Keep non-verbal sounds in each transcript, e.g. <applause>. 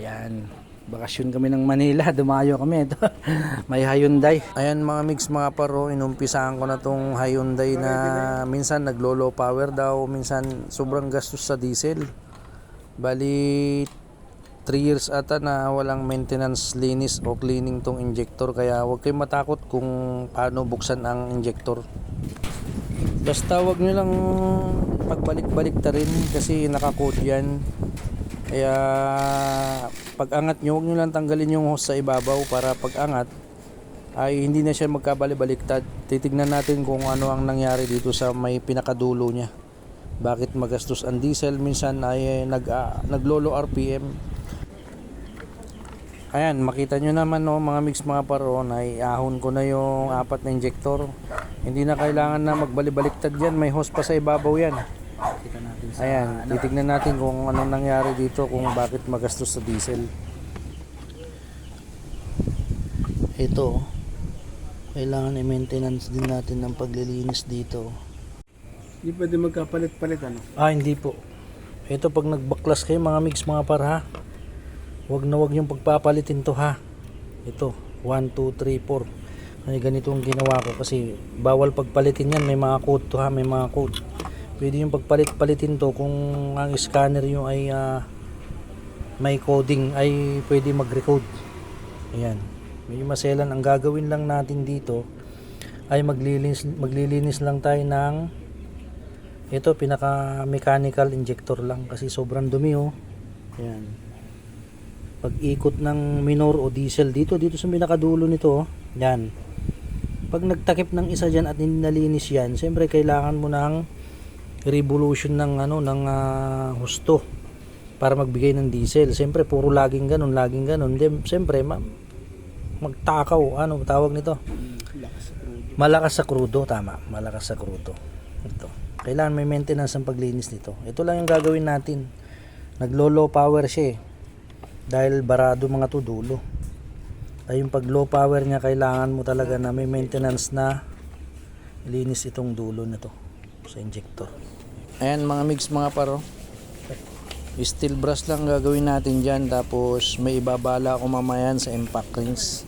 Ayan. Bakasyon kami ng Manila. Dumayo kami. Ito. <laughs> May Hyundai. Ayan mga mix mga paro. Inumpisaan ko na tong Hyundai na minsan naglo-low power daw. Minsan sobrang gastos sa diesel. Bali 3 years ata na walang maintenance linis o cleaning tong injector. Kaya huwag kayong matakot kung paano buksan ang injector. Basta wag nyo lang pagbalik-balik ta rin kasi nakakode yan. Kaya pag angat nyo, huwag nyo lang tanggalin yung hose sa ibabaw para pag angat ay hindi na siya magkabali-baliktad. Titignan natin kung ano ang nangyari dito sa may pinakadulo niya. Bakit magastos ang diesel minsan ay nag ah, naglolo RPM. Ayan, makita nyo naman no, mga mix mga paron ay ahon ko na yung apat na injector. Hindi na kailangan na magbali-baliktad yan, may hose pa sa ibabaw yan. Natin sa Ayan, titignan natin kung anong nangyari dito, kung bakit magastos sa diesel. Ito, kailangan i-maintenance din natin ng paglilinis dito. Hindi pwede magkapalit-palit ano. Ah, hindi po. Ito pag nagbaklas kayo mga mix mga par ha. Huwag na huwag yung pagpapalitin to ha. Ito, 1, 2, 3, 4. Ay ganito ang ginawa ko kasi bawal pagpalitin yan. May mga code to ha, may mga code. Pwede yung pagpalit-palitin to kung ang scanner yung ay ah, may coding ay pwede mag-recode. Ayan. Medyo maselan. Ang gagawin lang natin dito ay maglilinis, maglilinis lang tayo ng ito pinaka mechanical injector lang kasi sobrang dumi oh. Ayan. Pag ikot ng minor o diesel dito dito sa pinakadulo nito oh. Yan. Pag nagtakip ng isa diyan at hindi nalinis yan, siyempre kailangan mo ng revolution ng ano ng ah, husto para magbigay ng diesel. Siyempre puro laging ganun, laging ganun. Then, siyempre ma- magtakaw, ano tawag nito? Malakas sa krudo, tama. Malakas sa krudo. Ito. Kailangan may maintenance ang paglinis nito. Ito lang yung gagawin natin. Naglo-low power siya eh. Dahil barado mga to dulo. Ay yung pag low power niya kailangan mo talaga na may maintenance na linis itong dulo na to sa injector. Ayan mga mix mga paro. Steel brush lang gagawin natin dyan tapos may ibabala ako mamayan sa impact rings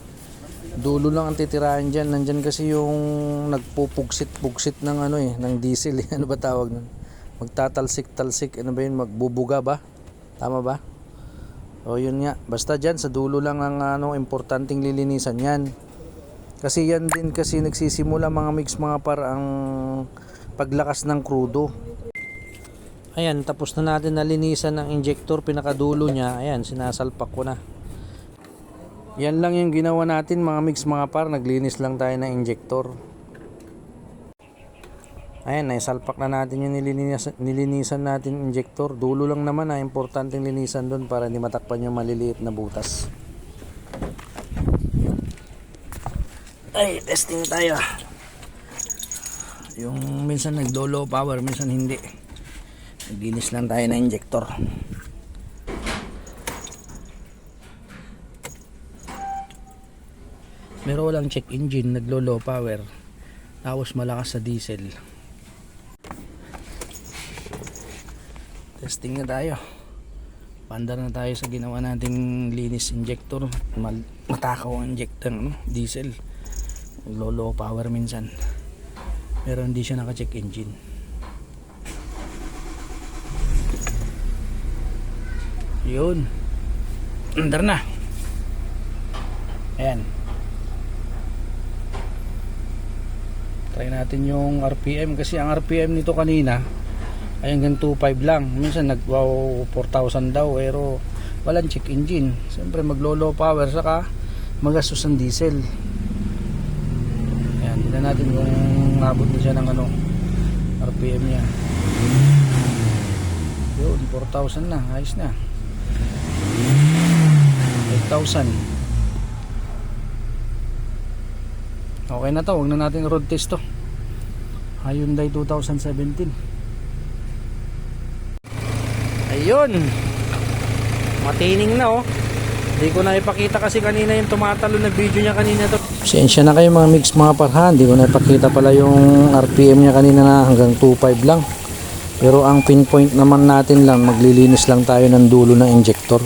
dulo lang ang titirahan dyan. Nandyan kasi yung nagpupugsit-pugsit ng ano eh, ng diesel. eh. <laughs> Ano ba tawag nun? Magtatalsik-talsik. Ano ba yun? Magbubuga ba? Tama ba? O yun nga. Basta dyan, sa dulo lang ang ano, importanteng lilinisan yan. Kasi yan din kasi nagsisimula mga mix mga par ang paglakas ng krudo. Ayan, tapos na natin nalinisan ng injector, pinakadulo niya. Ayan, sinasalpak ko na. Yan lang yung ginawa natin mga mix mga par, naglinis lang tayo ng injector. Ayan, naisalpak na natin yung nilinisan, nilinisan natin injector. Dulo lang naman na importanteng linisan doon para hindi matakpan yung maliliit na butas. Ay, testing tayo. Yung minsan nagdo-low power, minsan hindi. Naglinis lang tayo ng injector. Pero walang check engine, naglo low power. Tapos malakas sa diesel. Testing na tayo. Pandar na tayo sa ginawa nating linis injector. Matakaw ang injector, no? diesel. Naglo low power minsan. Pero hindi siya naka-check engine. Yun. <clears throat> Andar na. Ayan. Try natin yung RPM kasi ang RPM nito kanina ay hanggang 2.5 lang. Minsan nag wow, 4,000 daw pero walang check engine. Siyempre maglo low power saka magastos ang diesel. Ayan, tignan natin kung abot na siya ng ano RPM niya. Yun, 4,000 na. Ayos na. 8,000. Okay na to, wag na natin road test to. Hyundai 2017. Ayun. Matining na oh. Hindi ko na ipakita kasi kanina yung tumatalo na video niya kanina to. Sensya na kayo mga mix mga parhan. Hindi ko na ipakita pala yung RPM niya kanina na hanggang 2.5 lang. Pero ang pinpoint naman natin lang, maglilinis lang tayo ng dulo ng injector.